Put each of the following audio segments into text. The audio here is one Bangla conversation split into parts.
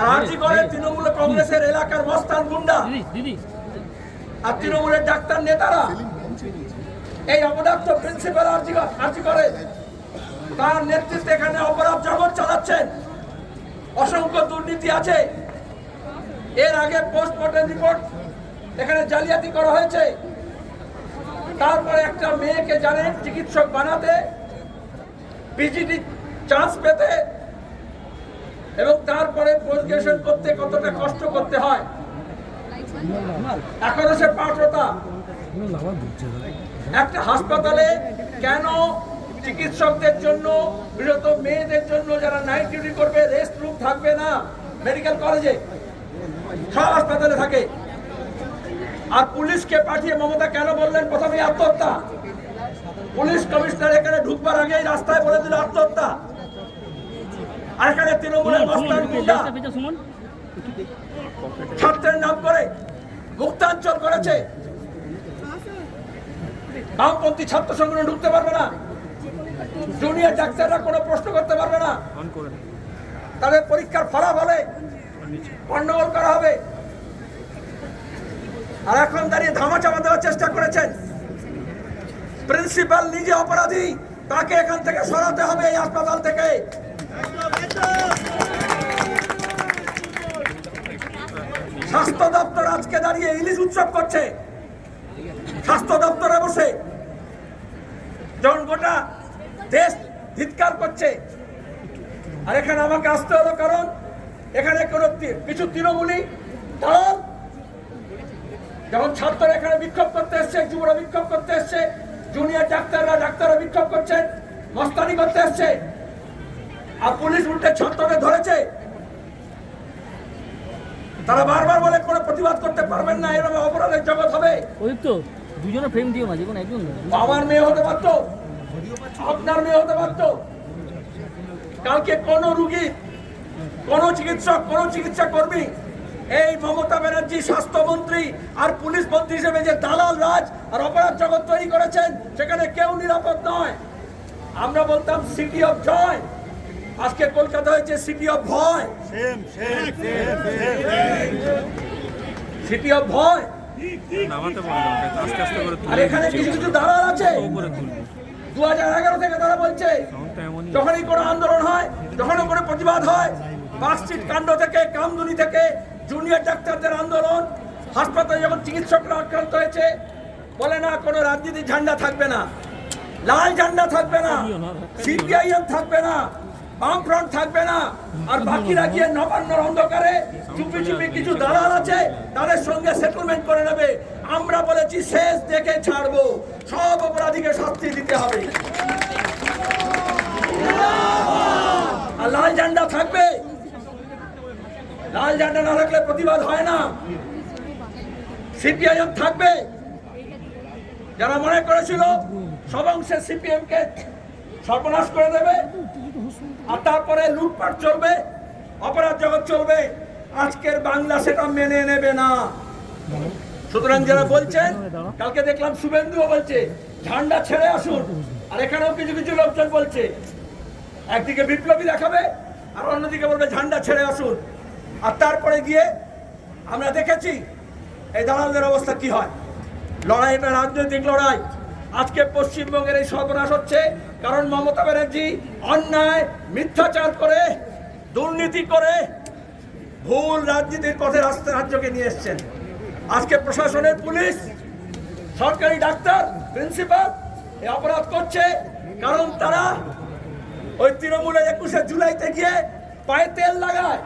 আর আরজি করে তৃণমূল কংগ্রেসের এলাকার মস্তান গুন্ডা। আর তৃণমূলের ডাক্তার নেতারা। এই অপদার্থ প্রিন্সিপাল আরজি আরজি করে। তার নেতৃত্বে এখানে অপরাধ জগৎ চালাচ্ছেন। অসংখ্য দুর্নীতি আছে। এর আগে পোস্টমর্টম রিপোর্ট এখানে জালিয়াতি করা হয়েছে। তারপরে একটা মেয়েকে জানেন চিকিৎসক বানাতে পিজিটি চান্স পেতে এবং তারপরে গ্রাজুয়েশন করতে কতটা কষ্ট করতে হয়। এখন সে পাঠরতা একটা হাসপাতালে কেন চিকিৎসকদের জন্য বিরত মেয়েদের জন্য যারা নাইট ডিউটি করবে, রেস্ট রুম থাকবে না, মেডিকেল কলেজে? সব হাসপাতালে থাকে। আর পুলিশকে পাঠিয়ে মমতা কেন বললেন? প্রথমে আত্মহত্যা। পুলিশ কমিশনার এখানে ঢুকবার আগেই রাস্তায় বলে দিল আত্মহত্যা। আর এখানে তৃণমূলের গুন্ডা ছাত্রের নাম করে মুক্তাঞ্চল করেছে। বামপন্থী ছাত্র সংগঠন ঢুকতে পারবে না। জুনিয়র ডাক্তাররা কোনো প্রশ্ন করতে পারবে না। তাদের পরীক্ষার ফলাফলে গন্ডগোল করা হবে। আর এখন দাঁড়িয়ে ধামাচাপা দেওয়ার চেষ্টা করেছেন। প্রিন্সিপাল নিজে অপরাধী তাকে এখান থেকে সরাতে হবে এই হাসপাতাল থেকে। স্বাস্থ্য দপ্তর আজকে দাঁড়িয়ে ইলিশ উৎসব করছে। স্বাস্থ্য দপ্তরে বসে যখন গোটা দেশ ধিৎকার করছে। আর এখানে আমাকে আসতে হলো কারণ এখানে কোনো কিছু তৃণমূলী দল যখন ছাত্ররা এখানে বিক্ষোভ করতে এসছে, যুবরা বিক্ষোভ করতে এসছে জুনিয়র ডাক্তাররা ডাক্তাররা বিক্ষোভ করছেন, মস্তানি করতে এসছে। আর পুলিশ উল্টে ছাত্রদের ধরেছে। তারা বারবার বলে কোনো প্রতিবাদ করতে পারবেন না এরকম অপরাধের জগৎ হবে। ওই তো দুজনে ফ্রেম দিও না যে একজন আমার মেয়ে হতে পারতো আপনার মেয়ে হতে পারতো। কালকে কোন রুগী কোন চিকিৎসক কোন চিকিৎসা কর্মী এই মমতা ব্যানার্জি স্বাস্থ্যমন্ত্রী আর পুলিশ মন্ত্রী হিসেবে যে দালাল রাজ আর অপরাধ জগৎ তৈরি করেছেন সেখানে কেউ নিরাপদ নয়। আমরা বলতাম সিটি অফ জয় আজকে কলকাতা হয়েছে সিটি অফ ভয় সিটি অফ ভয় আর এখানে কিছু কিছু দালাল আছে? দু হাজার এগারো থেকে তারা বলছে যখনই কোনো আন্দোলন হয় যখনই কোনো প্রতিবাদ হয় কাণ্ড থেকে কামদুনি থেকে জুনিয়র ডাক্তারদের আন্দোলন হাসপাতালে যখন চিকিৎসকরা আক্রান্ত হয়েছে বলে না কোনো রাজনীতির ঝান্ডা থাকবে না। লাল ঝান্ডা থাকবে না। সিপিআইএম থাকবে না। বামফ্রন্ট থাকবে না। আর বাকিরা গিয়ে নবান্নর অন্ধকারে চুপি চুপি কিছু দালাল আছে, তাদের সঙ্গে সেটেলমেন্ট করে নেবে। আমরা বলেছি, শেষ দেখে ছাড়বো। সব অপরাধীকে শাস্তি দিতে হবে। আর লাল ঝান্ডা থাকবে। লাল ঝান্ডা না থাকলে প্রতিবাদ হয় না। সিপিআইএম থাকবে। যারা মনে করেছিল সব অংশে সিপিএম কে সর্বনাশ করে দেবে। আর তারপরে লুটপাট চলবে, অপরাধ জগৎ চলবে, আজকের বাংলা সেটা মেনে নেবে না। সুতরাং যারা বলছেন, কালকে দেখলাম শুভেন্দুও বলছে, ঝান্ডা ছেড়ে আসুন। আর এখানেও কিছু কিছু লোকজন বলছে, একদিকে বিপ্লবী দেখাবে, আর অন্যদিকে বলবে ঝান্ডা ছেড়ে আসুন। আর তারপরে গিয়ে আমরা দেখেছি, এই দালালদের অবস্থা কি হয়? লড়াইটা রাজনৈতিক লড়াই। আজকে পশ্চিমবঙ্গের এই সর্বনাশ হচ্ছে কারণ মমতা ব্যানার্জি অন্যায়, মিথ্যাচার করে, দুর্নীতি করে ভুল রাজনীতির পথে রাস্তা রাজ্যকে নিয়ে এসছেন। আজকে প্রশাসনের পুলিশ, সরকারি ডাক্তার, প্রিন্সিপাল এই অপরাধ করছে, কারণ তারা ওই তৃণমূলের একুশে জুলাইতে গিয়ে পায়ে তেল লাগায়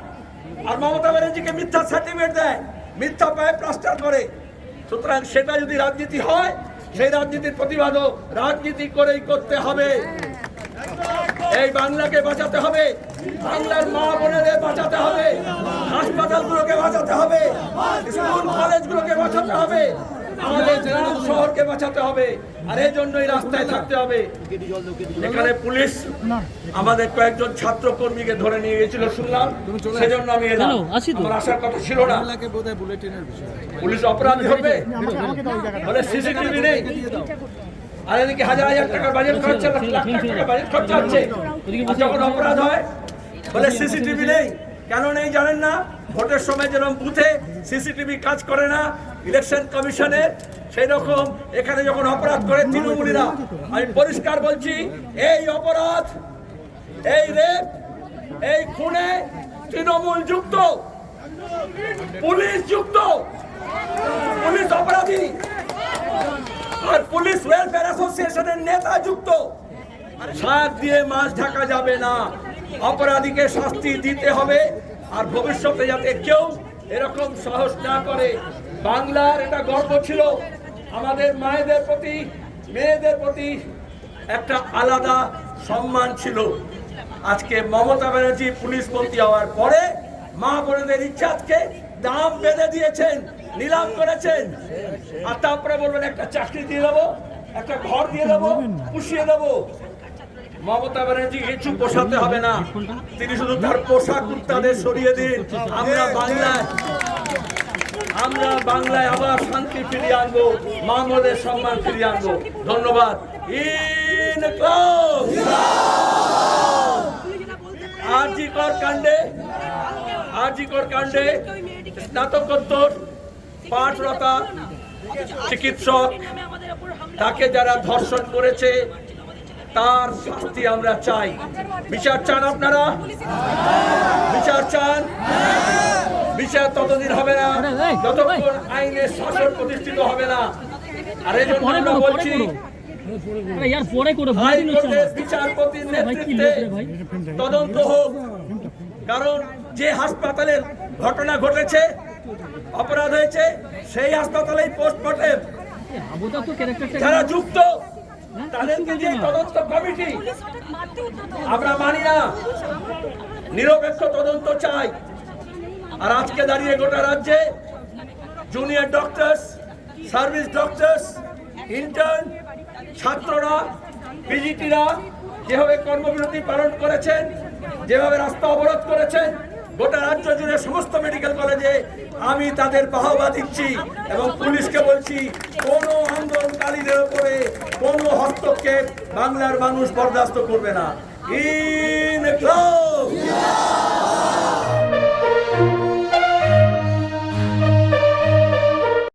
আর মমতা ব্যানার্জিকে মিথ্যা সার্টিফিকেট দেয়, মিথ্যা পায়ে প্লাস্টার করে। সুতরাং সেটা যদি রাজনীতি হয় সেই রাজনীতির প্রতিবাদও রাজনীতি করেই করতে হবে। এই বাংলাকে বাঁচাতে হবে, বাংলার মা বোনেদের বাঁচাতে হবে, হাসপাতালগুলোকে বাঁচাতে হবে, স্কুল কলেজগুলোকে বাঁচাতে হবে। আমাদের গ্রাম শহরকে বাঁচাতে হবে। আর এই জন্যই রাস্তায় থাকতে হবে। এখানে পুলিশ আমাদের কয়েকজন ছাত্র কর্মীকে ধরে নিয়ে গেছিল শুনলাম। সেজন্য আমি এলাম। আমার আসার কথা ছিল না। পুলিশ অপরাধী হবে? বলে সিসিটিভি নেই। আর এদিকে হাজার হাজার টাকার বাজেট খরচা লাখ লাখ টাকার বাজেট খরচা হচ্ছে। যখন অপরাধ হয় বলে সিসিটিভি নেই। কেন নেই জানেন না? ভোটের সময় যেরকম বুথে সিসিটিভি কাজ করে না ইলেকশন কমিশনে সেই রকম এখানে যখন অপরাধ করে তৃণমূলীরা, আমি পরিষ্কার বলছি, এই অপরাধ, এই রেপ, এই খুনে তৃণমূল যুক্ত, পুলিশ যুক্ত, পুলিশ অপরাধী, আর পুলিশ ওয়েলফেয়ার অ্যাসোসিয়েশনের নেতা যুক্ত। সাত দিয়ে মাছ ঢাকা যাবে না। অপরাধীকে শাস্তি দিতে হবে, আর ভবিষ্যতে যাতে কেউ এরকম সাহস না করে। বাংলার এটা গর্ব ছিল, আমাদের মায়েদের প্রতি, মেয়েদের প্রতি একটা আলাদা সম্মান ছিল। আজকে মমতা ব্যানার্জি পুলিশ মন্ত্রী হওয়ার পরে মা বোনেদের ইচ্ছাকে দাম বেঁধে দিয়েছেন, নিলাম করেছেন। আর তারপরে বলবেন, একটা চাকরি দিয়ে দেবো, একটা ঘর দিয়ে দেবো, পুষিয়ে দেবো। মমতা ব্যানার্জি কিছু পোষাতে হবে না। তিনি শুধু তার পোশাক তাদের সরিয়ে দিন। আমরা বাংলায় আমরা বাংলায় আবার শান্তি ফিরিয়ে আনব মামদের সম্মান ফিরিয়ে আনব। ধন্যবাদ। ইন আরজিকর কাণ্ডে আরজিকর কাণ্ডে, স্নাতকোত্তর, পাঠরতা, চিকিৎসক, তাকে যারা ধর্ষণ করেছে, তার শাস্তি আমরা চাই। বিচার চান আপনারা? বিচার চান? বিচার ততদিন হবে না। যতক্ষণ আইনের শাসন প্রতিষ্ঠিত হবে না। আর এই জন্য আমরা বলছি বিচারপতির নেতৃত্বে তদন্ত হোক। কারণ যে হাসপাতালের ঘটনা ঘটেছে অপরাধ হয়েছে সেই হাসপাতালেই পোস্টমর্টেম যারা যুক্ত তাদেরকে যে তদন্ত কমিটি। আমরা মানি না। নিরপেক্ষ তদন্ত চাই। আর আজকে দাঁড়িয়ে গোটা রাজ্যে junior doctors service doctors intern ছাত্ররা পিজিটিরা যেভাবে কর্মবিরতি পালন করেছেন, যেভাবে রাস্তা অবরোধ করেছেন, গোটা রাজ্য জুড়ে সমস্ত মেডিকেল কলেজে আমি তাদের বাহবা দিচ্ছি এবং পুলিশকে বলছি, কোনো আন্দোলনকারীদের উপরে কোনো হস্তক্ষেপ বাংলার মানুষ বরদাস্ত করবে না। ইন